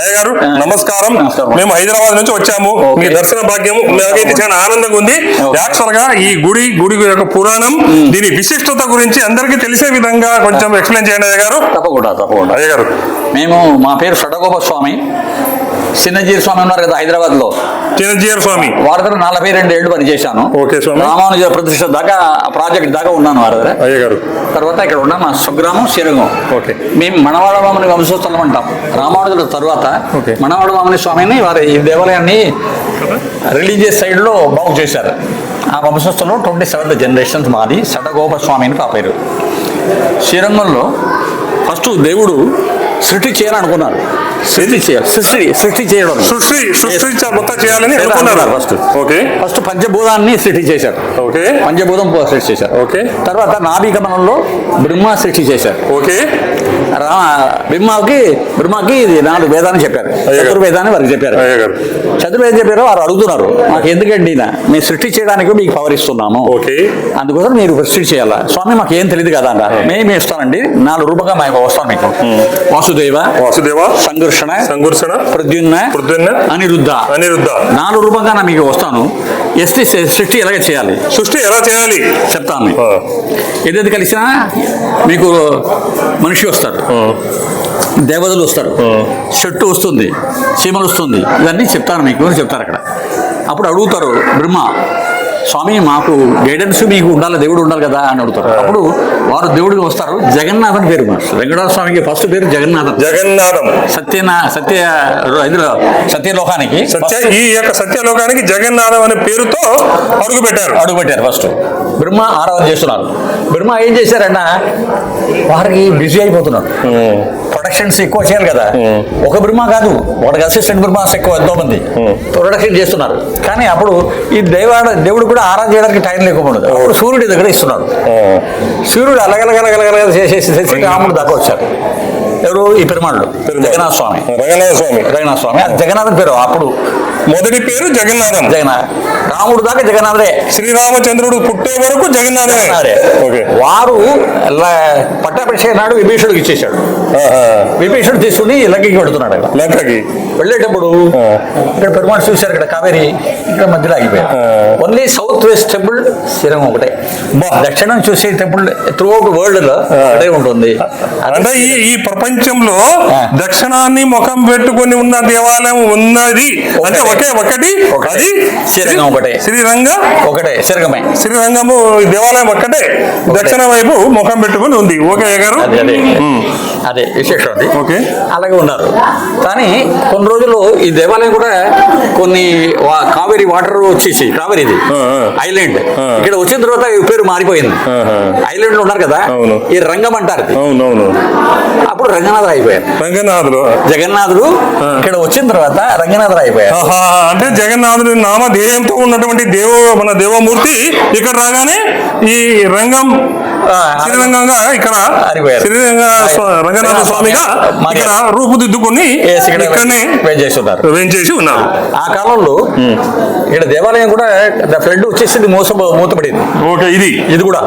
అయ్య గారు నమస్కారం. మేము హైదరాబాద్ నుంచి వచ్చాము. మీ దర్శన భాగ్యము నాకైతే చాలా ఆనందంగా ఉంది. యాక్చువల్గా ఈ గుడి గుడి యొక్క పురాణం దీని విశిష్టత గురించి అందరికీ తెలిసే విధంగా కొంచెం ఎక్స్ప్లెయిన్ చేయండి అయ్య గారు. తప్పకుండా తప్పకుండా. అయ్య గారు. మేము మా పేరు షడగోప స్వామి. చిన్నజీవి స్వామి ఉన్నారు కదా హైదరాబాద్లో చిరంజీవి స్వామి. వారి దగ్గర నలభై రెండు ఏళ్ళు పనిచేశాను. ఓకే స్వామి. రామానుజ ప్రతిష్ట దాకా ప్రాజెక్ట్ దాకా ఉన్నాను వారి దగ్గర తర్వాత ఇక్కడ ఉన్న మా స్వగ్రామం శ్రీరంగం ఓకే. మేము మనవాడ మామని వంశస్థలం అంటాం. రామానుజుల తర్వాత ఓకే. మనవాడ మామని స్వామిని వారి ఈ దేవాలయాన్ని రిలీజియస్ సైడ్లో బాగు చేశారు. ఆ వంశస్థంలో ట్వంటీ సెవెంత్ జనరేషన్స్ మాది సటగోప స్వామి అని ఆ పేరు. శ్రీరంగంలో ఫస్ట్ దేవుడు సృష్టి చేయాలనుకున్నారు. సృష్టి చేయాలి సృష్టి సృష్టి చేయడం. సృష్టి సృష్టి మొత్తం చేయాలని అనుకున్నారు. ఫస్ట్ ఓకే ఫస్ట్ పంచభూతాన్ని సృష్టి చేశారు. ఓకే పంచభూతం సృష్టి చేశారు. ఓకే తర్వాత నాభిగమనంలో బ్రహ్మ సృష్టి చేశారు. ఓకే రా బ్రహ్మకి బ్రహ్మకి ఇది నాలుగు వేదాన్ని చెప్పారు. చతుర్వేదాన్ని వారికి చెప్పారు. చతుర్వేదం చెప్పారు వారు అడుగుతున్నారు మాకు ఎందుకండి? మేము సృష్టి చేయడానికి మీకు పవర్ ఇస్తున్నాము. ఓకే. అందుకోసం మీరు సృష్టి చేయాలా? స్వామి మాకు ఏం తెలియదు కదా అంట మేము ఇస్తానండి నాలుగు రూపంగా మాకు వస్తాను మీకు. వాసుదేవ వాసుదేవ సంఘర్షణ సంఘర్షణ ప్రద్యుమ్న ప్రద్యుమ్న అనిరుద్ధ. అనిరుద్ధ. నాలుగు రూపంగా మీకు వస్తాను. ఎస్టీ సృష్టి ఎలాగ చేయాలి? సృష్టి ఎలా చేయాలి? చెప్తాను. ఏదైతే కలిసినా మీకు మనిషి వస్తారు దేవతలు వస్తారు. చెట్టు వస్తుంది చీమలు వస్తుంది ఇవన్నీ చెప్తాను మీకు చెప్తారు అక్కడ. అప్పుడు అడుగుతారు బ్రహ్మ స్వామి మాకు గైడెన్స్ మీకు ఉండాలి దేవుడు ఉండాలి కదా అని అడుగుతారు. అప్పుడు వారు దేవుడికి వస్తారు. జగన్నాథన్ పేరు వెంకటేశ్వర స్వామికి ఫస్ట్ పేరు జగన్నాథన్ జగన్నాథం. సత్యనా సత్య ఇందులో సత్యలోకానికి సత్య ఈ యొక్క సత్యలోకానికి జగన్నాథం అనే పేరుతో అడుగు పెట్టారు అడుగు పెట్టారు ఫస్ట్ బ్రహ్మ ఆరాధన చేస్తున్నారు. బ్రహ్మ ఏం చేశారన్న వారికి బిజీ అయిపోతున్నారు. ప్రొడక్షన్స్ ఎక్కువ చేయాలి కదా. ఒక బ్రహ్మ కాదు వాడికి అసిస్టెంట్ బ్రహ్మాస్ ఎక్కువ ఎంతో మంది ప్రొడక్షన్ చేస్తున్నారు. కానీ అప్పుడు ఈ దైవ దేవుడు కూడా ఆరాధన చేయడానికి టైం లేకపోవడం. అప్పుడు సూర్యుడి దగ్గర ఇస్తున్నారు సూర్యుడు అలగలగలగలగల చేసేసి చేసి రాముడు దాకా వచ్చారు ఎవరు? ఈ పెరుమాళ్ళు. జగన్నాథ స్వామి రంగనాథ స్వామి జగన్నాథ స్వామి జగన్నాథం పేరు అప్పుడు. మొదటి పేరు జగన్నాథం జగన్నాథ్ రాముడు దాకా జగన్నాథే శ్రీరామచంద్రుడు పుట్టే వరకు జగన్నాథే. వారు పట్టాభిషేకం నాడు విభీషణుడికి ఇచ్చేశాడు. విభీషణుడు తీసుకుని లంకకి వెళుతున్నాడు ఆయన లంకకి. వెళ్ళేటప్పుడు ఇక్కడ పెరుమాళ్ చూశారు ఇక్కడ కావేరి ఇక్కడ మధ్యలో ఆగిపోయారు. Only south west temple Srirangam ఒకటే. దక్షిణం చూసే టెంపుల్ త్రూ అవుట్ వరల్డ్లో అదే ఉంటుంది. అంటే ఈ ఈ ప్రపంచంలో. దక్షిణాన్ని ముఖం పెట్టుకొని ఉన్న దేవాలయం ఉన్నది. అంటే ఒకే ఒకటి? ఒకటే. అది? శ్రీరంగం ఒకటే. శ్రీరంగ? ఒకటే. శ్రీరంగమే. శ్రీరంగము దేవాలయం ఒక్కటే. దక్షిణ వైపు ముఖం పెట్టుకొని ఉంది. ఓకే గారు అదే విశేషం అది. ఓకే. అలాగే ఉన్నారు. కానీ కొన్ని రోజులు ఈ దేవాలయం కూడా కొన్ని కావేరి వాటర్ వచ్చేసి కావేరిది. ఐలాండ్. ఇక్కడ వచ్చిన తర్వాత పేరు మారిపోయింది. ఐలాండ్లో ఉన్నారు కదా. ఈ రంగం అంటారు అప్పుడు రంగనాథుడు అయిపోయారు. రంగనాథుడు. జగన్నాథుడు ఇక్కడ వచ్చిన తర్వాత రంగనాథుడు అయిపోయారు. అంటే జగన్నాథుడి నామధేయంతో ఉన్నటువంటి దేవ మన దేవమూర్తి ఇక్కడ రాగానే ఈ రంగం శ్రీరంగంగా ఇక్కడ. శ్రీరంగ రంగనాథ స్వామిగా ఇక్కడ రూపుదిద్దుకొని ఇక్కడ ఇక్కడనే వేంచేసి ఉన్నారు. ఆ కాలంలో ఇక్కడ దేవాలయం కూడా ఫ్లడ్ వచ్చేసింది మోస మూతపడింది ఓకే ఇది. ఇది కూడా.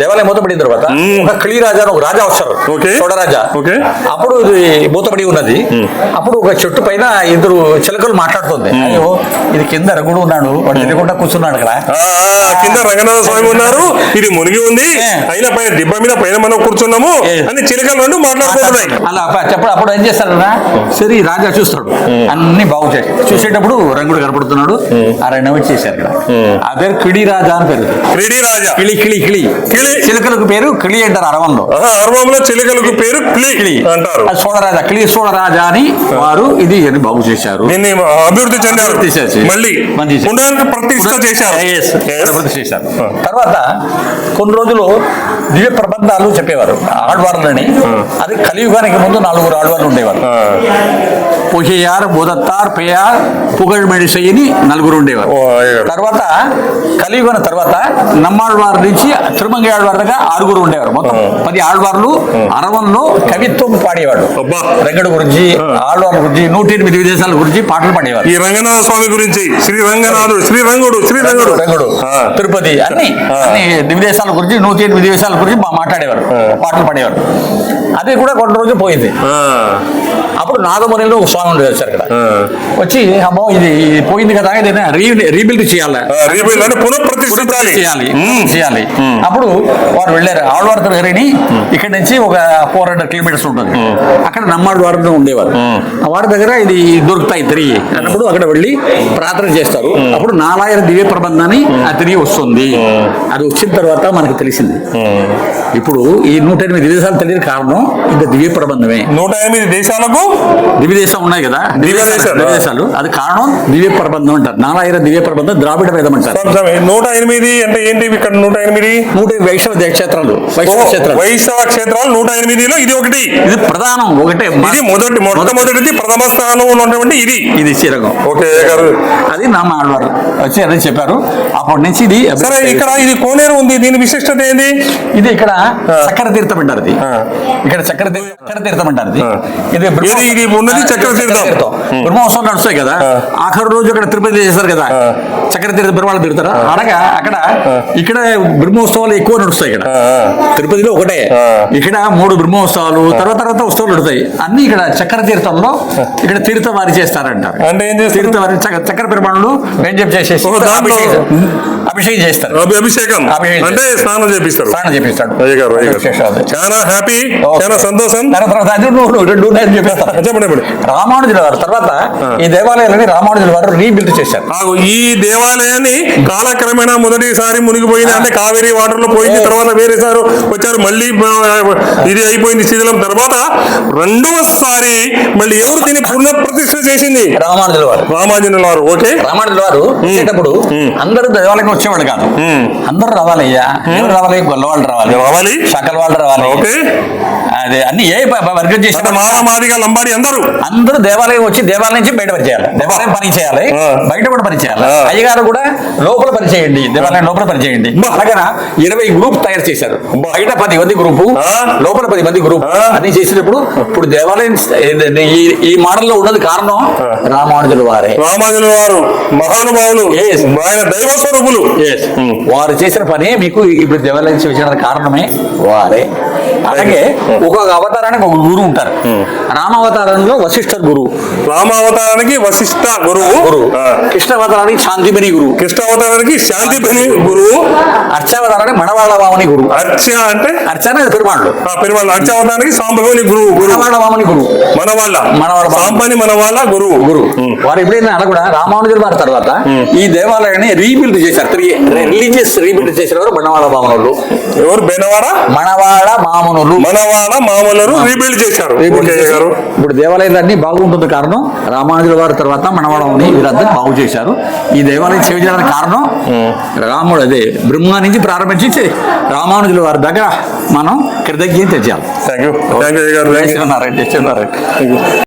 దేవాలయం మూతపడిన తర్వాత. ఒక క్లీ రాజా ఒక రాజా వస్తారు. చోడరాజా ఓకే. అప్పుడు ఇది మూతపడి ఉన్నది. అప్పుడు ఒక చెట్టు పైన ఇద్దరు చిలకలు మాట్లాడుతుంది. అయ్యో ఇది కింద రఘుడు ఉన్నాడు వాడు తెలియకుండా కూర్చున్నాడు ఆ, కింద రంగనాథ స్వామి ఉన్నారు. ఇది మునిగి ఉంది. అయినా పైన దిబ్బ మీద పైన మనం కూర్చున్నాము. అని చిలకలు రెండు మాట్లాడుకుంటున్నాయి అలా చెప్పడు అప్పుడు ఏం చేస్తాడన్నా సరే రాజా చూస్తాడు. అన్ని బాగు చేసి చూసేటప్పుడు రంగుడు కనపడుతున్నాడు. ఆ రెండు వచ్చేసారు ఇక్కడ. ఆ పేరు కిడి రాజా అని పేరు. క్రీడి రాజా. కిళి కిళి కిళి. కిళి. చిలకలకు పేరు కిళి అంటారు అరవంలో. అర్వంలో చిలకలకు పేరు క్లీ కిళి. అంటారు. సోడరాజా కిళి సోడరాజా అని వారు ఇది అని బాగు చేశారు. అభివృద్ధి చెందారు. మళ్ళీ చేశారు. ప్రతిష్ట చేశారు. చేశారు. తర్వాత కొన్ని రోజులు దివ్య ప్రబంధాలు చెప్పేవారు. ఆళ్వార్లని అది కలియుగానికి ముందు నలుగురు ఆళ్వార్లు ఉండేవారు. పొహియార్ బోధత్తార్ పేయార్ అని నలుగురు ఉండేవారు. తర్వాత కలియుగన తర్వాత నమ్మాళ్వార్ నుంచి తిరుమంగి ఆళ్వార్ దాకా ఆరుగురు ఉండేవారు. మొత్తం పది ఆళ్వార్లు అరవంలో కవిత్వం పాడేవాడు. వెంకట గురించి ఆళ్వార్ల గురించి నూట ఎనిమిది విదేశాల గురించి పాటలు పాడేవారు. ఈ రంగనాథ స్వామి గురించి శ్రీ రంగనాథుడు శ్రీరంగుడు శ్రీరంగుడు రంగుడు ఆ. తిరుపతి అన్ని అన్ని విదేశాల గురించి నూట ఎనిమిది విదేశాల గురించి మాట్లాడేవారు పాటలు పాడేవారు. అది కూడా కొన్ని రోజులు పోయింది. అప్పుడు నాగమణిలో ఒక స్వామి ఉండేది వచ్చారు ఇక్కడ. వచ్చి అమ్మో ఇది పోయింది కదా రీ రీబిల్డ్ చేయాలి? చేయాలి. చేయాలి. అప్పుడు వారు వెళ్ళారు. ఆళ్వార్ దగ్గరని ఇక్కడ నుంచి ఒక ఫోర్ హండ్రెడ్ కిలోమీటర్స్ ఉంటుంది. అక్కడ నమ్మాడు వారు ఉండేవారు. వారి దగ్గర ఇది దొరుకుతాయి తిరిగి. అన్నప్పుడు అక్కడ వెళ్ళి ప్రార్థన చేస్తారు. అప్పుడు నాలాయన దివ్య ప్రబంధాన్ని అది తిరిగి వస్తుంది. అది వచ్చిన తర్వాత మనకు తెలిసింది. ఇప్పుడు ఈ నూట ఎనిమిది దేశాలు తెలియని కారణం ఇంకా దివ్య ప్రబంధమే. నూట ఎనిమిది దేశాలకు దివ్య దేశం ఉన్నాయి కదా? దివ్య దివ్య దేశాలు. దివ్య దేశాలు అది కారణం దివ్య ప్రబంధం అంటారు. నాలాయన దివ్య ప్రబంధం ద్రావిడ వేదం అంటారు. నూట ఎనిమిది అంటే ఏంటి? ఇక్కడ నూట ఎనిమిది? నూట వైష్ణవ క్షేత్రాలు వైష్ణవ క్షేత్రాలు. వైష్ణవ క్షేత్రాలు నూట ఎనిమిదిలో ఇది ఒకటి. ఇది ప్రధానం ఒకటే ఇది మొదటి మొట్టమొదటిది ప్రథమ స్థానంలో ఉన్నటువంటి ఇది. ఇది శ్రీరంగం. ఓకే గారు. అది నా ఆడవారు వచ్చి అదే చెప్పారు. అప్పటి నుంచి ఇది సరే ఇక్కడ ఇది కోనేరు ఉంది. దీని విశిష్టత ఏంది? ఇది ఇక్కడ చక్ర తీర్థం అంటారు ఇది. ఇక్కడ చక్ర తీ- చక్ర తీర్థం అంటారు ఇది ఏది ఇది? ఉన్నది చక్ర తీర్థం. బ్రహ్మోత్సవం నడుస్తాయి కదా. ఆఖరి రోజు అక్కడ తిరుపతి చేస్తారు కదా. చక్ర తీర్థ బ్రహ్మాలు తిరుగుతారు అనగా అక్కడ ఇక్కడ బ్రహ్మోత్సవాలు ఎక్కువ నడుస్తాయి ఇక్కడ. తిరుపతిలో ఒకటే. ఇక్కడ మూడు బ్రహ్మోత్సవాలు తర్వాత తర్వాత ఉత్సవాలు నడుతాయి అన్ని ఇక్కడ చక్ర తీర్థంలో ఇక్కడ తీర్థం వారి చేస్తారంటారు. అంటే ఏం చేస్తారు? తీర్థం వారి చక్ర వెంజప్ చేసేసి అభిషేకం చేస్తారు. అభి- అభిషేకం. అంటే స్నానం చేపిస్తారు. స్నానం చేపిస్తాడు. చాలా హ్యాపీ. చాలా సంతోషం. తర్వాత రెండు చెప్పండి చెప్పండి రామానుజుల వారు తర్వాత ఈ దేవాలయాలని రామానుజుల వారు రీబిల్డ్ చేశారు. ఈ దేవాలయాన్ని కాలక్రమేణా మొదటిసారి మునిగిపోయింది. అంటే కావేరీ వాటర్లో పోయింది తర్వాత వేరే సారు వచ్చారు మళ్ళీ ఇది అయిపోయింది శిథిలం. తర్వాత రెండవసారి మళ్ళీ ఎవరు దీన్ని పునఃప్రతిష్ఠ చేసింది? రామానుజుల వారు. రామాంజనుల వారు ఓకే. రామానుజుల వారు వచ్చేటప్పుడు అందరూ దేవాలయం వచ్చేవాళ్ళు కాదు. అందరూ రావాలయ్యా ఎవరు రావాలి? గొల్లవాళ్ళు రావాలి. రావాలి? సకల వాళ్ళు రావాలి. ఓకే. అదే అన్ని ఏ వర్గం చేసిన మాదిగా లంబాడి అందరూ. అందరూ దేవాలయం వచ్చి దేవాలయం నుంచి బయట చేయాలి. దేవాలయం పని చేయాలి. బయట కూడా పని చేయాలి. అయ్యగారు కూడా లోపల పని చేయండి. దేవాలయం లోపల పని చేయండి. బా. అలాగన? ఇరవై గ్రూప్ తయారు చేశారు. బయట పది మంది గ్రూపు. లోపల పది మంది గ్రూప్. అన్ని చేసినప్పుడు ఇప్పుడు దేవాలయం ఈ ఈ మోడల్లో ఉన్నది కారణం రామానుజుల వారే. రామాంజనుల వారు మహానుభావులు. ఆయన దైవ స్వరూపులు. వారు చేసిన పనే మీకు ఇప్పుడు దేవాలయం చేయడానికి కారణమే వారే. అలాగే ఒక్కొక్క అవతారానికి ఒక గురువు ఉంటారు. రామావతారంలో వశిష్ఠ గురువు. రామావతారానికి వశిష్ఠ గురువు. గురువు. ఆ. కృష్ణ అవతారానికి శాంతిమణి గురువు. కృష్ణ అవతారానికి శాంతి పని గురువు. అర్చావతారానికి మణవాళ్ళ వామని గురువు. అర్చ అంటే? అర్చన పెరుమాళ్ళు. ఆ పెరుమాళ్ళ. అర్చ అవతారానికి సాంబని గురువు గురువు. మణవాళ్ళ వామని గురువు. మన వాళ్ళ మనవాళ్ళ బావ. సాంబని మన వాళ్ళ గురువు. గురువు. వారు ఎప్పుడైనా కూడా రామానుజుల వారి తర్వాత ఈ దేవాలయాన్ని రీబిల్డ్ చేశారు. తిరిగి రిలీజియస్ రీబిల్డ్ చేసిన వారు మణవాళ్ళ వామనులు ఎవరు? బెనవాడ? మణవాళ్ళ మామనులు. మనవాడ మామూలు రీబిల్డ్ చేశారు. గారు. ఇప్పుడు దేవాలయాలన్నీ బాగుంటుంది కారణం రామానుజుల వారి తర్వాత మనవాళ్ళని వీరందరూ బాగు చేశారు. ఈ దేవాలయం సేవ చేయడానికి కారణం రాముడు అదే బ్రహ్మ నుంచి ప్రారంభించి రామానుజుల వారి దగ్గర మనం కృతజ్ఞత తెచ్చాలి థ్యాంక్ యూ థ్యాంక్ యూ గారు